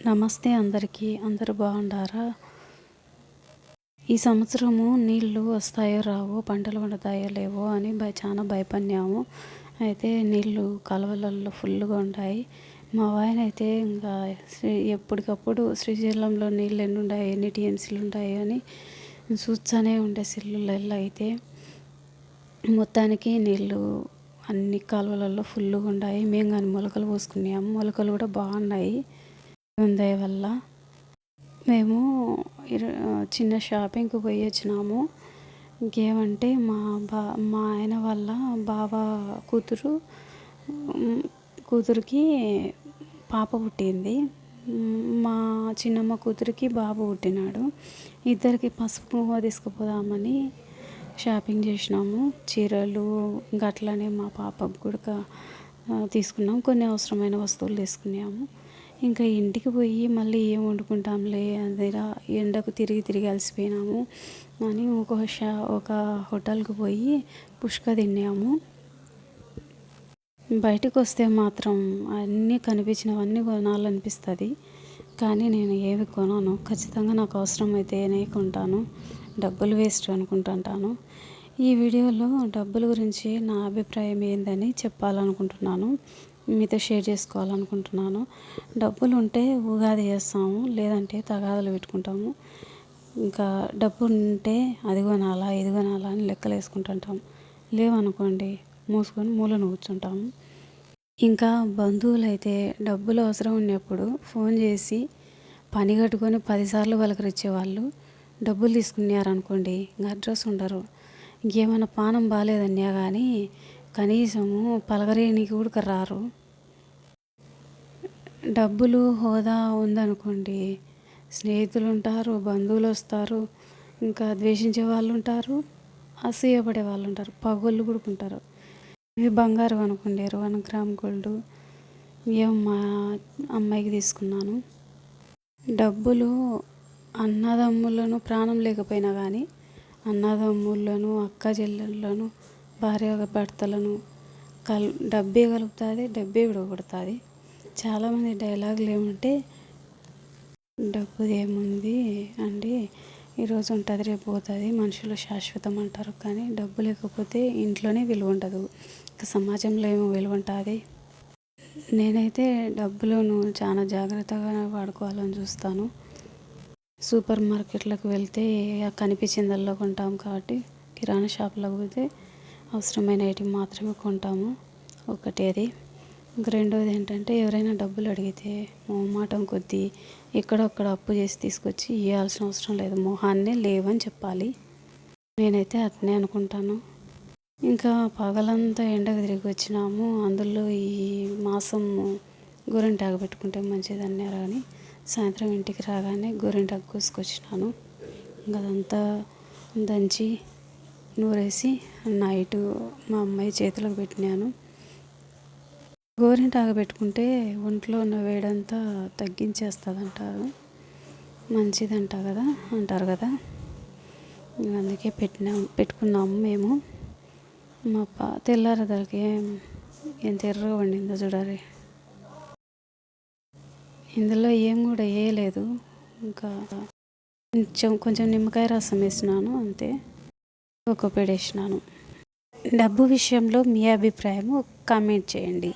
నమస్తే అందరికీ. అందరూ బాగుండారా? ఈ సంవత్సరము నీళ్ళు వస్తాయో రావో పంటలు పండుతాయో లేవో అని భయ చాలా భయపడినాము. అయితే నీళ్ళు కాలువలలో ఫుల్గా ఉంటాయి మా వాయన అయితే ఇంకా శ్రీ ఎప్పటికప్పుడు శ్రీశైలంలో నీళ్ళు ఎన్ని ఉన్నాయి ఎన్ని టీఎంసీలు ఉంటాయి అని చూస్తూనే ఉండే సిల్లులలో అయితే మొత్తానికి నీళ్ళు అన్ని కాలువలలో ఫుల్గా ఉన్నాయి మేము కానీ మొలకలు పోసుకున్నాము. మొలకలు కూడా బాగున్నాయి. దయ వల్ల మేము చిన్న షాపింగ్కి పోయి వచ్చినాము. ఇంకేమంటే మా బా మా ఆయన వాళ్ళ బావ కూతురు కూతురికి పాప పుట్టింది. మా చిన్నమ్మ కూతురికి బాబు పుట్టినాడు. ఇద్దరికి పసుపు తీసుకుపోదామని షాపింగ్ చేసినాము. చీరలు ఇంకా అట్లనే మా పాపకు కూడా తీసుకున్నాం. కొన్ని అవసరమైన వస్తువులు తీసుకున్నాము. ఇంకా ఇంటికి పోయి మళ్ళీ ఏం వండుకుంటాంలే అదిరా ఎండకు తిరిగి తిరిగి అలసిపోయినాము. అని ఒక షా ఒక హోటల్కి పోయి పుష్క తిన్నాము. బయటకు వస్తే మాత్రం అన్నీ కనిపించినవన్నీ కొనాలనిపిస్తుంది. కానీ నేను ఏవి కొనను. ఖచ్చితంగా నాకు అవసరం అయితేనే కొంటాను. డబ్బులు వేస్ట్ అనుకుంటుంటాను. ఈ వీడియోలో డబ్బుల గురించి నా అభిప్రాయం ఏందని చెప్పాలనుకుంటున్నాను. మీతో షేర్ చేసుకోవాలనుకుంటున్నాను. డబ్బులు ఉంటే ఉగాది చేస్తాము లేదంటే తగాదులు పెట్టుకుంటాము. ఇంకా డబ్బు ఉంటే అది కొనాలా ఇది కొనాలా అని లెక్కలు వేసుకుంటుంటాం లేవనుకోండి మూసుకొని మూలను కూర్చుంటాము. ఇంకా బంధువులు అయితే డబ్బులు అవసరం ఉన్నప్పుడు ఫోన్ చేసి పని కట్టుకొని పదిసార్లు పలకరించేవాళ్ళు డబ్బులు తీసుకున్నారనుకోండి ఇంకా అడ్రస్ ఉండరు ఇంకేమైనా పానం బాగాలేదన్నా కానీ కనీసము పలకరేనికి కూడా రారు. డబ్బులు హోదా ఉందనుకోండి స్నేహితులు ఉంటారు బంధువులు వస్తారు ఇంకా ద్వేషించే వాళ్ళు ఉంటారు అసూయపడే వాళ్ళు ఉంటారు పగోళ్ళు కూడా ఉంటారు ఇవి బంగారం అనుకోండి వన్ గ్రామ్ గోల్డ్ ఏం మా అమ్మాయికి తీసుకున్నాను. డబ్బులు అన్నదమ్ములను ప్రాణం లేకపోయినా కానీ అన్నదమ్ములను అక్క చెల్లెళ్ళను భార్య భర్తలను కల్ డబ్బే కలుపుతుంది డబ్బే విడగొడుతుంది. చాలామంది డైలాగులు ఏమంటే డబ్బు ఏముంది అండి? ఈరోజు ఉంటుంది రేపు పోతుంది మనుషులు శాశ్వతం అంటారు. కానీ డబ్బు లేకపోతే ఇంట్లోనే విలువ ఉండదు. ఇంకా సమాజంలో ఏమో విలువ ఉంటుంది. నేనైతే డబ్బులను చాలా జాగ్రత్తగా వాడుకోవాలని చూస్తాను. సూపర్ మార్కెట్లకు వెళ్తే కనిపించిందల్లా కొంటాం కాబట్టి కిరాణా షాప్లోకి పోతే అవసరమైన ఐటెం మాత్రమే కొంటాము. ఒకటి అది. ఇంక రెండవది ఏంటంటే ఎవరైనా డబ్బులు అడిగితే మొహమాటం కొద్దీ ఎక్కడొక్కడ అప్పు చేసి తీసుకొచ్చి ఇవ్వాల్సిన అవసరం లేదు. మొహాన్నే లేవని చెప్పాలి. నేనైతే అట్నే అనుకుంటాను. ఇంకా పగలంతా ఎండకు తిరిగి వచ్చినాము. అందులో ఈ మాసం గోరింటాకు పెట్టుకుంటే మంచిది అన్నారు కానీ సాయంత్రం ఇంటికి రాగానే గోరింటాకు కోసుకొచ్చినాను. ఇంకా అదంతా దంచి నూరేసి నైటు మా అమ్మాయి చేతులకు పెట్టినాను. గోరింటాకు పెట్టుకుంటే ఒంట్లో ఉన్న వేడంతా తగ్గించేస్తుంది అంటారు మంచిదంట కదా అంటారు కదా. అందుకే పెట్టినాం పెట్టుకున్నాము మేము. మా పా తెల్లారదలకి ఎంత ఎర్రగా వండిందో చూడాలి ఇందులో ఏం కూడా వేయలేదు ఇంకా కొంచెం కొంచెం నిమ్మకాయ రసం వేసినాను అంతే. ఒక వేసినాను డబ్బు విషయంలో మీ అభిప్రాయం కామెంట్ చేయండి.